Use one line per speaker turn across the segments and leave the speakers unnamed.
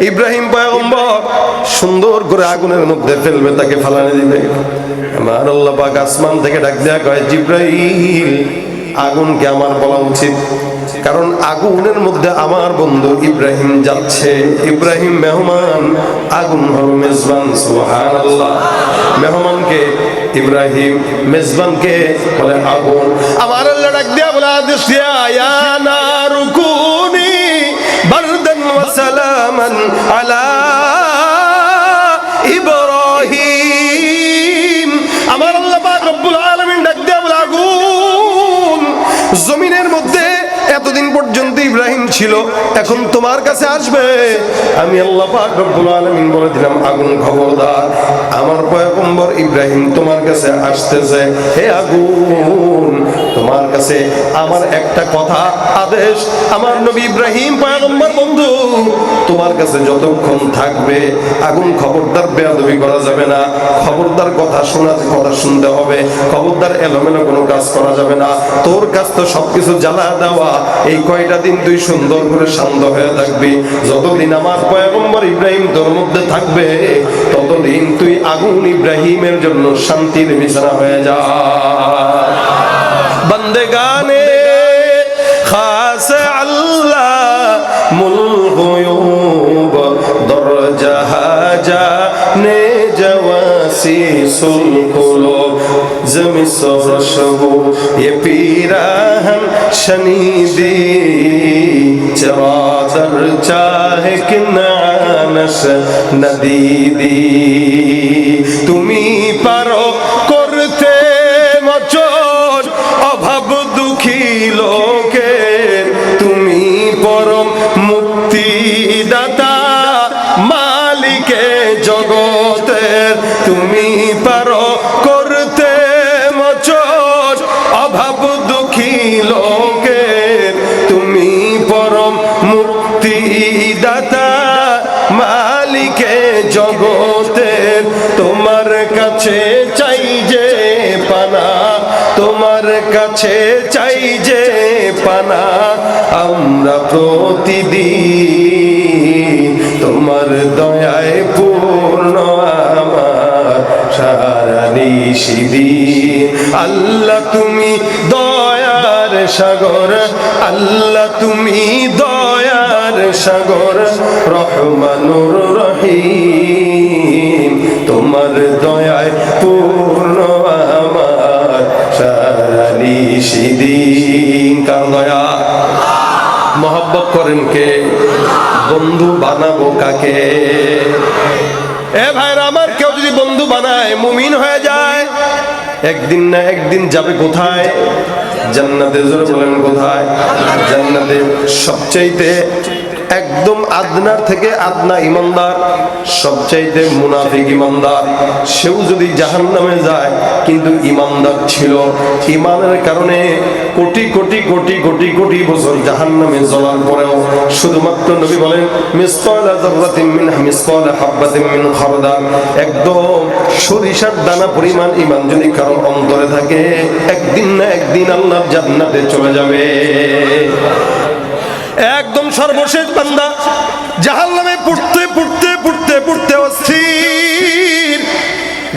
ইব্রাহিম পয়গম্বর সুন্দর করে আগুনের মধ্যে ফেলবে, তাকে ফালানে দিবে। আমার আল্লাহ পাক আসমান থেকে ডাক দেয়া কয়, জিব্রাইল, আগুনকে আমার বলা উচিত। কারণ আগুনের মধ্যে আমার বন্ধু ইব্রাহিম যাচ্ছে। ইব্রাহিম মেহমান, আগুন হল মেজবান, সুবহানাল্লাহ। মেহমানকে ইব্রাহিম, মেজবানকে বলে আগুন। আমার আল্লাহ ডাক দিয়া বলে, আদেশ দিয়া, ইয়া নারুকুনি বারদান সালামান আলা ইব্রাহিম। আমার আল্লাহ পাক রব্বুল আলামিন ডাক দিয়া বলে জমিনের মধ্যে এতদিন পর্যন্ত ইব্রাহিম ছিল, এখন তোমার কাছে আসবে। আমি আল্লাহ পাক রব্বুল আলামিন বলে দিলাম, আগুন খবরদার, আমার পয়গম্বর ইব্রাহিম তোমার কাছে আসতেছে। হে আগুন, তোমার কাছে আমার একটা কথা, আদেশ, আমার নবী ইব্রাহিম পয়গম্বর বন্ধু, তোমার কাছে যতক্ষণ থাকবে, আগুন খবরদার বেয়াদবি করা যাবে না, খবরদার কথা শোনা, কথা শুনতে হবে, খবরদার এলোমেলো কোনো কাজ করা যাবে না, তোর কাজ তো সবকিছু জ্বালা দেওয়া, এই কয়টা দিন তুই সুন্দর করে শান্ত হয়ে থাকবি। যতদিন আমার পয়গম্বর ইব্রাহিম তোর মধ্যে থাকবে, ততদিন তুই আগুন ইব্রাহিমের জন্য শান্তির বিছানা হয়ে যা। বন্দেগানে খাস আল্লাহ মুল গুয়ুব দরজাহা নে জওয়াসি সুল سرشه يبيرا هم شنيدي چرادر چاہے کنانس ندیدی تمہیں پرو کو মালিকে জগতের তোমার কাছে চাই যে পানা, তোমার কাছে চাই যে পানা, আমরা প্রতিদিন তোমার দয়ায় পূর্ণ আমার সারা নিশিদিন। আল্লাহ তুমি দয়ার সাগর, আল্লাহ তুমি দয়ার সাগর, রহমানুর রহিম। তোমার দয়ায় পূর্ণ আমার সারা নিশিদিন কার দয়া? মহব্বত করেন কে? বন্ধু বানাবো কাকে? এ ভাইরা আমার কেউ যদি বন্ধু বানায়, মুমিন হয়ে যায়, একদিন না একদিন যাবে কোথায়? জান্নাতে জোরে বলেন কোথায়? জান্নাতে সবচাইতে একদম আদনার থেকে আদনা ইমানদার, সবচাইতে মুনাফিক ইমানদার। সেও যদি জাহান নামে যায়, কিন্তু ইমানদার ছিল। ইমানের কারণে কোটি কোটি কোটি কোটি কোটি কোটি বছর জাহান নামে জ্বলার পরেও শুধুমাত্র নবী বলেন, মিসকালা যাররাতিন মিন মিসকালা হাববাতিন মিন খারদাল একদম সরিষার দানা পরিমাণ যদি কারও অন্তরে থাকে, একদিন না একদিন জান্নাতে চলে যাবে। একদম সর্বশেষ বান্দা জাহান নামে পড়তে পড়তে পড়তে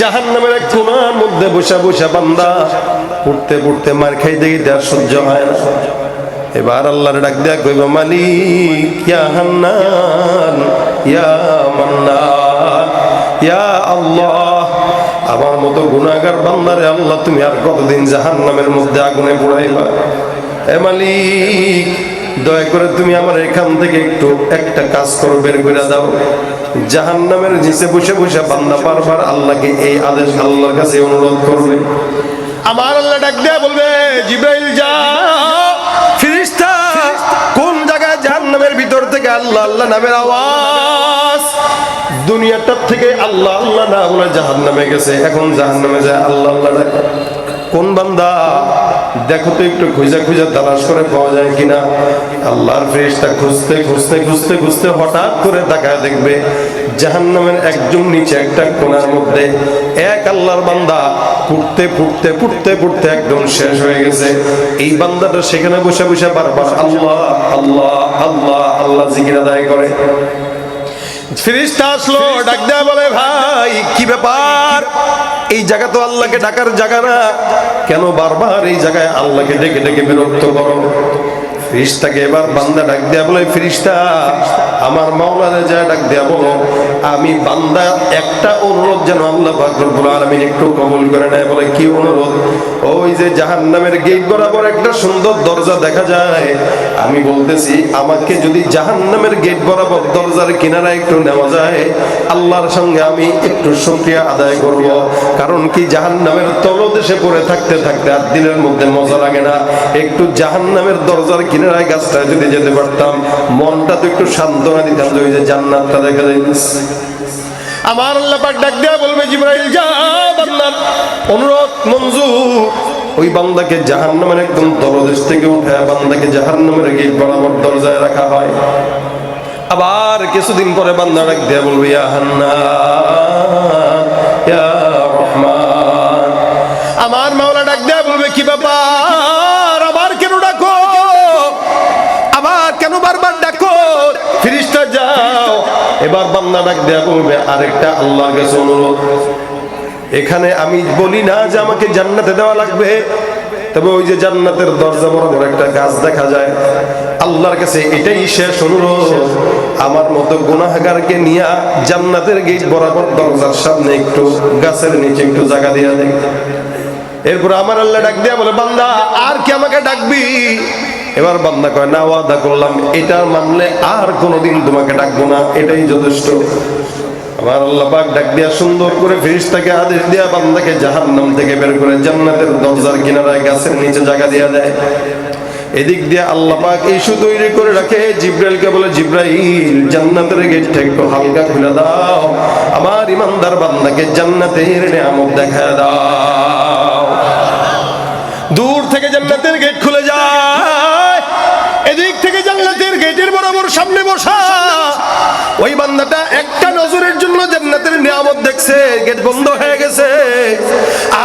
জাহান নামের এক কোনার মধ্যে বসে বসে বান্দা পড়তে পড়তে মার খাই গিয়ে আর সহ্য হয় না। এবার আল্লাহর ডাক দেয়া কইব, মালিক, ইয়া হান্নান, ইয়া মান্নান, ইয়া আল্লাহ, আমার মতো গুনাহগার বান্দারে আল্লাহ তুমি আর কতদিন জাহান্নামের মধ্যে আগুনে পোড়াইবা? এ মালিক দয়া করে তুমি আমার এখান থেকে একটু একটা কাজ করো, বের করে দাও। জাহান নামের নিচে বসে বসে বান্দা বারবার আল্লাহকে এই আদেশ আল্লাহর কাছে অনুরোধ করবে। আমার আল্লাহ ডাক দেয়া বলবে জিব্রাইল যাও। ফিরিস্তা, কোন জায়গায় জাহান নামের ভিতর থেকে আল্লাহ আল্লাহ নামের আওয়াজ? দুনিয়াটার থেকে আল্লাহ আল্লাহ না বলে জাহান নামে গেছে। এখন জাহান নামে যায়, আল্লাহ আল্লাহ ডাকে। কোন বান্দা? দেখো তো একটু খুঁজা খুঁজে তালাশ করে পাওয়া যায় কিনা। আল্লাহর ফেরেশতা খুঁজতে খুঁজতে খুঁজতে খুঁজতে হঠাৎ করে তাকায় দেখবে জাহান্নামের একদম নিচে একটা কোণার মধ্যে এক আল্লাহর বান্দা পুড়তে পুড়তে পুড়তে পুড়তে একদম শেষ হয়ে গেছে। এই বান্দাটা সেখানে বসে বসে বারবার আল্লাহ আল্লাহ আল্লাহ আল্লাহ জিকির আদায় করে। ফিরিস্তা আসলো, ডাক দেয়া বলে, ভাই, কি ব্যাপার? এই জায়গা তো আল্লাহকে ডাকার জায়গা না। কেন বারবার এই জায়গায় আল্লাহকে ডেকে ডেকে বিরক্ত করো? ফিরিস্তাকে এবার বান্দা ডাক দেয়া বলে ফিরিস্তা আমার মাওলানা যা ডাক দেয়া বলো আমি বান্দা, একটা অনুরোধ যেন আল্লাহ পাক রব্বুল আলামিন একটু কবুল করে নেয়, বলে কি অনুরোধ? ওই যে জাহান্নামের গেট বরাবর একটা সুন্দর দরজা দেখা যায়। আমি বলতেছি, আমাকে যদি জাহান্নামের গেট বরাবর দরজার কিনারা একটু নেওয়া যায়, আল্লাহর সঙ্গে আমি একটু শুকরিয়া আদায় করব। কারণ কি জাহান জাহান্নামের তলদেশে পড়ে থাকতে থাকতে আর দিনের মধ্যে মজা লাগে না। একটু জাহান্নামের দরজার কিনারায় গাছটায় যদি যেতে পারতাম, মনটা তো একটু সান্ত্বনা দিতাম যে ওই যে জান্নাতটা দেখা যাইতেছে আমার আল্লাহ পাক ডাক দেয়া বলবে, জিব্রাইল, যা বান্দার অনুরোধ, মঞ্জুর। ওই বান্দাকে জাহান্নামের একদম তলদেশ থেকে উঠে বান্দাকে জাহান্নামের গেট বরাবর দরজায় রাখা হয়। আবার কিছুদিন পরে বান্দা ডাক দেয়া বলবে রহমান। আমার মাওলা ডাক দেয়া বলবে, কি ব্যাপার? এবার বান্দা ডাক দেয়া বলবে, আরেকটা আল্লাহর কাছে অনুরোধ। এখানে আমি বলি না যে আমাকে জান্নাতে দেওয়া লাগবে, তবে ওই যে জান্নাতের দরজা বরাবর একটা গাছ দেখা যায়। আল্লাহর কাছে এটাই শেষ অনুরোধ। আমার মতো গুনাহগারকে নিয়ে জান্নাতের গেট বরাবর দরজার সামনে একটু গাছের নিচে একটু জায়গা দিয়ে দেয় এরপর আমার আল্লাহ ডাক দিয়া বলে, বান্দা, আর কি আমাকে ডাকবি? এবার বান্দা কয়, না, ওয়াদা করলাম। এটা মানলে আর কোনোদিন তোমাকে ডাকবো না। এটাই যথেষ্ট। আমার আল্লাহ পাক ডাক দিয়া সুন্দর করে আদেশ দিয়া বান্দাকে থেকে বের করে জান্নাতের দরজার কিনারায় গাছের নিচে জায়গা দিয়া দেয়। এদিক দিয়ে আল্লাহ পাক ইস্যু তৈরি করে রাখে জিব্রাইলকে বলে, জিব্রাইল, জান্নাতের গেটটা একটু হালকা খুলে দাও। আমার ইমানদার বান্দাকে জান্নাতের নিয়ামত দেখা দাও। দূর থেকে জান্নাতের গেট খুলে ওই বান্দাটা একটা নজরের জন্য জান্নাতের নিয়ামত দেখছে, গেট বন্ধ হয়ে গেছে।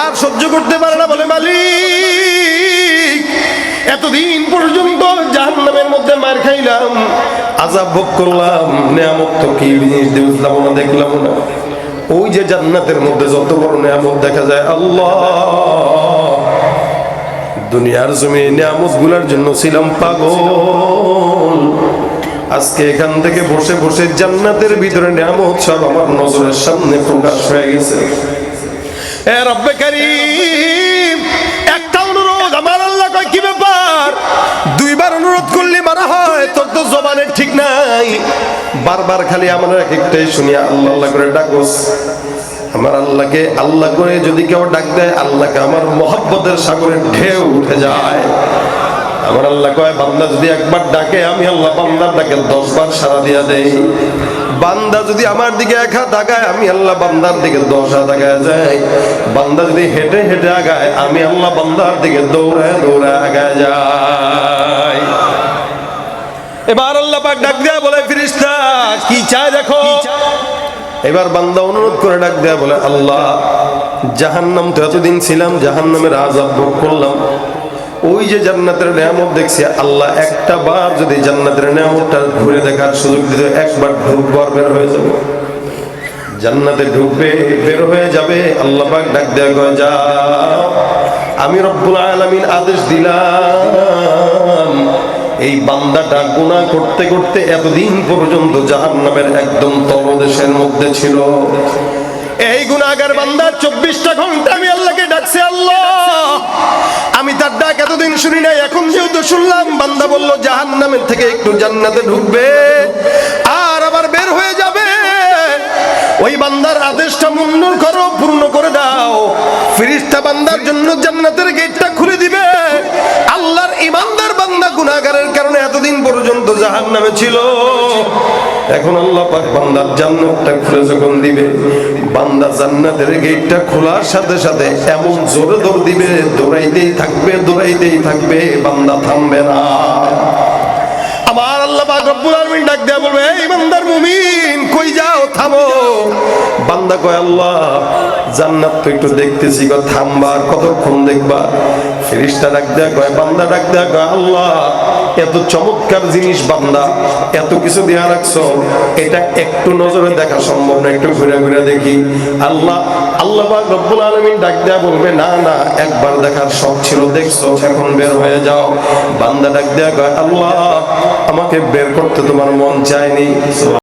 আর সহ্য করতে পারে না বলে মালিক। এতদিন পর্যন্ত জাহান্নামের মধ্যে মার খাইলাম আজাব ভোগ করলাম, নিয়ামত তো কি জিনিস দেখলাম না দেখলাম না। ওই যে জান্নাতের মধ্যে যত বড় নিয়ামত দেখা যায়, আল্লাহ। দুনিয়ার জমি নিয়ামতগুলার জন্য ছিলাম পাগল। আজকে এখান থেকে বসে বসে জান্নাতের ভিতরে নিয়ামত সব আমার নজরের সামনে প্রকাশ হয়ে গেছে। এ রব্বে কারীম, একটা অনুরোধ, আমার আল্লাহ কয়, কি ব্যাপার? দুইবার অনুরোধ করলে মারা হয়, তোর তো জবানের ঠিক নাই। বারবার খালি আমার এক একটাই শুনিয়া আল্লাহ আল্লাহ করে ডাকোস। আমার আল্লাহকে আল্লাহ করে যদি কেউ ডাক দেয়, আল্লাহকে আমার মহব্বতের সাগরে ঢেউ উঠে যায়। আমার আল্লাহ কয় বান্দা যদি একবার ডাকে আমি আল্লাহ বান্দার ডাকে দশ বার সারা দিয়া দেই। বান্দা যদি আমার দিকে এক হাত আগায় আমি আল্লাহ বান্দার দিকে দশ হাত আগায় যাই। বান্দা যদি হেঁটে হেঁটে আগায় আমি আল্লাহ বান্দার দিকে দৌড়ায় দৌড়ায় আগায় যাই। এবার আল্লাহ পাক ডাক দেয়া বলে ফিরিস্তা কি চায় দেখো? এবার বান্দা অনুরোধ করে ডাক দেয়া বলে আল্লাহ জাহান্নাম তো এতদিন ছিলাম জাহান্নামের আজাব ভোগ করলাম। ওই যে জান্নাতের নিয়ামত দেখছি, আল্লাহ একটা বার যদি জান্নাতের নিয়ামতটা ঘুরে দেখার সুযোগ দিতে একবার ঢুকবার বের হয়ে যাব। জান্নাতে ঢুকবে, বের হয়ে যাবে, আল্লাহ পাক ডাক দেয়া কয়, যা, আমি রব্বুল আলামিন আদেশ দিলাম, এই বান্দাটা গুণা করতে করতে এতদিন পর্যন্ত জাহান্নামের একদম তলদেশের মধ্যে ছিল। এই গুণাগার বান্দার চব্বিশটা ঘণ্টা আমি আল্লাহকে ডাকছি, আল্লাহ। আমি তার ডাক এতদিন শুনি নাই, এখন যেহেতু শুনলাম, বান্দা বলল, জাহান্নামের থেকে একটু জান্নাতে ঢুকবে, আর আবার বের হয়ে যাবে। ওই বান্দার আদেশটা মুন্নুর করো পূর্ণ করে দাও। ফিরিস্তা বান্দার জন্য জান্নাতের গেটটা খুলে দিবে। আল্লাহর ইমানদার বান্দা গুনাহগারের কারণে এতদিন পর্যন্ত জাহান্নামে ছিল। এখন আল্লাহ পাক বান্দার জান্নাতটা খুলে যখন দিবে, বান্দা জান্নাতের গেটটা খোলার সাথে সাথে এমন জোরে দৌড় দিবে, দৌড়াইতেই থাকবে দৌড়াইতেই থাকবে, বান্দা থামবে না। আমার আল্লাহ পাক রব্বুল আলামিন ডাক দেয়া বলবে, এই বান্দার মুমিন! কই যাও, থামো। বান্দা কয়, আল্লাহ, জান্নাত তো একটু দেখতেছি গো, থামবা কতক্ষণ দেখবা? ফেরিস্তা ডাক দেয়া কয়, বান্দা ডাক দেয়া কয়, আল্লাহ, এত চমৎকার জিনিস বান্দা, এত কিছু দেয়া রাখছো। এটা একটু নজরে দেখা সম্ভব না, একটু ঘুরে ঘুরে দেখি। আল্লাহ আল্লাহ রব্বুল আলামিন ডাক দেয়া বলবে, না না, একবার দেখার শখ ছিল, দেখছ, এখন বের হয়ে যাও। বান্দা ডাক দেয়া কয়, আল্লাহ, আমাকে বের করতে তোমার মন চায়নি।